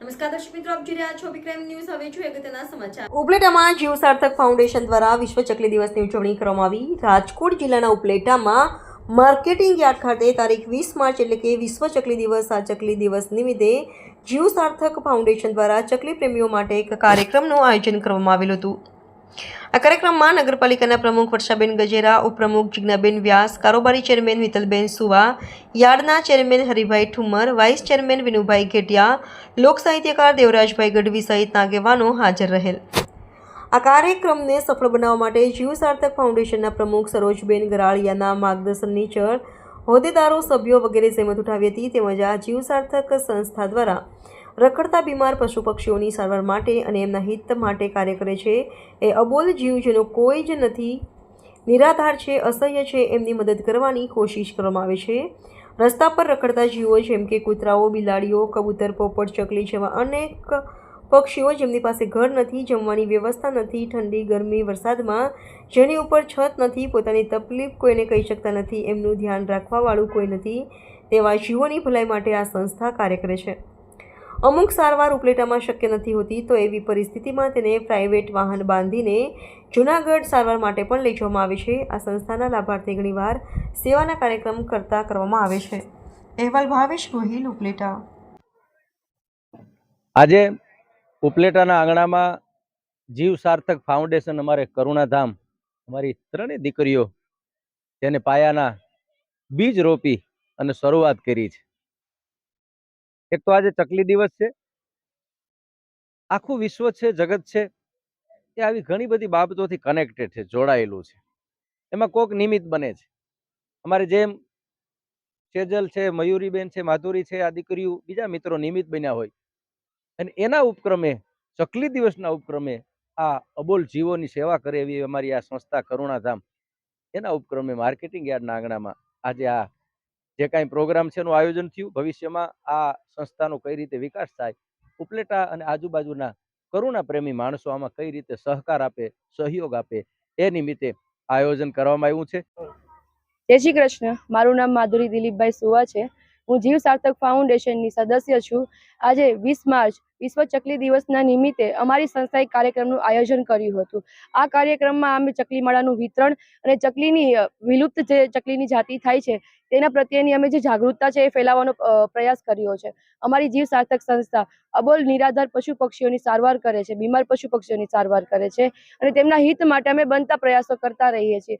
નમસ્કાર દિવસની ઉજવણી કરવામાં આવી. રાજકોટ જિલ્લાના ઉપલેટામાં માર્કેટિંગ યાર્ડ ખાતે તારીખ વીસ માર્ચ એટલે કે વિશ્વ ચકલી દિવસ, આ ચકલી દિવસ નિમિત્તે જીવ સાર્થક ફાઉન્ડેશન દ્વારા ચકલી પ્રેમીઓ માટે એક કાર્યક્રમનું આયોજન કરવામાં આવેલું હતું. આ કાર્યક્રમમાં નગરપાલિકાના પ્રમુખ વર્ષાબેન ગજેરા, ઉપપ્રમુખ જિજ્ઞાબેન વ્યાસ, કારોબારી ચેરમેન વિતલબેન સુવા, યાર્ડના chairman Haribhai Thumar vice chairman Vinubhai Ghetiya, લોક સાહિત્યકાર દેવરાજભાઈ ગઢવી સહિતના આગેવાનો હાજર રહેલ. આ કાર્યક્રમને સફળ બનાવવા માટે જીવ સાર્થક ફાઉન્ડેશનના પ્રમુખ સરોજબેન ગરાળિયાના માર્ગદર્શન નીચળ હોદ્દેદારો, સભ્યો વગેરે સહેમત ઉઠાવી હતી, તેમજ આ જીવ સાર્થક સંસ્થા દ્વારા રખડતા બીમાર પશુ પક્ષીઓની સારવાર માટે અને એમના હિત માટે કાર્ય કરે છે. એ અબોલ જીવ જેનો કોઈ જ નથી, નિરાધાર છે, અસહ્ય છે, એમની મદદ કરવાની કોશિશ કરવામાં આવે છે. રસ્તા પર રખડતા જીવો જેમ કે કૂતરાઓ, બિલાડીઓ, કબૂતર, પોપટ, ચકલી જેવા અનેક પક્ષીઓ જેમની પાસે ઘર નથી, જમવાની વ્યવસ્થા નથી, ઠંડી, ગરમી, વરસાદમાં જેની ઉપર છત નથી, પોતાની તકલીફ કોઈને કહી શકતા નથી, એમનું ધ્યાન રાખવાવાળું કોઈ નથી, તેવા જીવોની ભલાઈ માટે આ સંસ્થા કાર્ય કરે છે. અમુક સારવાર ઉપલેટામાં શક્ય નથી હોતી, તો એવી પરિસ્થિતિમાં તેને પ્રાઇવેટ વાહન બાંધીને જૂનાગઢ સારવાર માટે પણ લઈ જવામાં આવે છે. આ સંસ્થાના લાભાર્થી ઘણીવાર સેવાના કાર્યક્રમ કરતા કરવામાં આવે છે. અહેવાલ ભાવેશ ગોહિલ, ઉપલેટા. આજે ઉપલેટાના આંગણામાં જીવ સાર્થક ફાઉન્ડેશન અમારે કરુણાધામ, અમારી ત્રણેય દીકરીઓ જેને પાયાના બીજ રોપી અને શરૂઆત કરી છે. એક તો આજે ચકલી દિવસ છે. આખું વિશ્વ છે, જગત છે, એ આવી ઘણી બધી બાબતોથી કનેક્ટેડ છે, જોડાયેલું છે. એમાં કોક નિમિત્ત બને છે. અમારે જેમ સેજલ છે, મયુરીબેન છે, માધુરી છે, આ દીકરીઓ બીજા મિત્રો નિમિત્ત બન્યા હોય. અને એના ઉપક્રમે, ચકલી દિવસના ઉપક્રમે આ અબોલ જીવોની સેવા કરે એવી અમારી આ સંસ્થા કરુણાધામ. એના ઉપક્રમે માર્કેટિંગ યાર્ડના આંગણામાં આજે આ જે કાંઈ પ્રોગ્રામ છે એનું આયોજન થયું, ભવિષ્યમાં આ સંસ્થાનો કઈ રીતે વિકાસ થાય, ઉપલેટા અને આજુબાજુના કરુણા પ્રેમી માણસો આમાં કઈ રીતે સહકાર આપે, સહયોગ આપે, એ નિમિત્તે આયોજન કરવામાં આવ્યું છે. જય શ્રી કૃષ્ણ. મારું નામ માધુરી દિલીપભાઈ સુવા છે. હું જીવ સાર્થક ફાઉન્ડેશનની સદસ્ય છું. આજે વીસ માર્ચ, વિશ્વ ચકલી દિવસના નિમિત્તે અમારી સંસ્થાએ કાર્યક્રમનું આયોજન કર્યું હતું. આ કાર્યક્રમમાં અમે ચકલી માળાનું વિતરણ અને ચકલીની વિલુપ્ત જે ચકલીની જાતિ થાય છે, તેના પ્રત્યેની અમે જે જાગૃતતા છે એ ફેલાવવાનો પ્રયાસ કર્યો છે. અમારી જીવ સાર્થક સંસ્થા અબોલ નિરાધાર પશુ પક્ષીઓની સારવાર કરે છે, બીમાર પશુ પક્ષીઓની સારવાર કરે છે અને તેમના હિત માટે અમે બનતા પ્રયાસો કરતા રહીએ છીએ.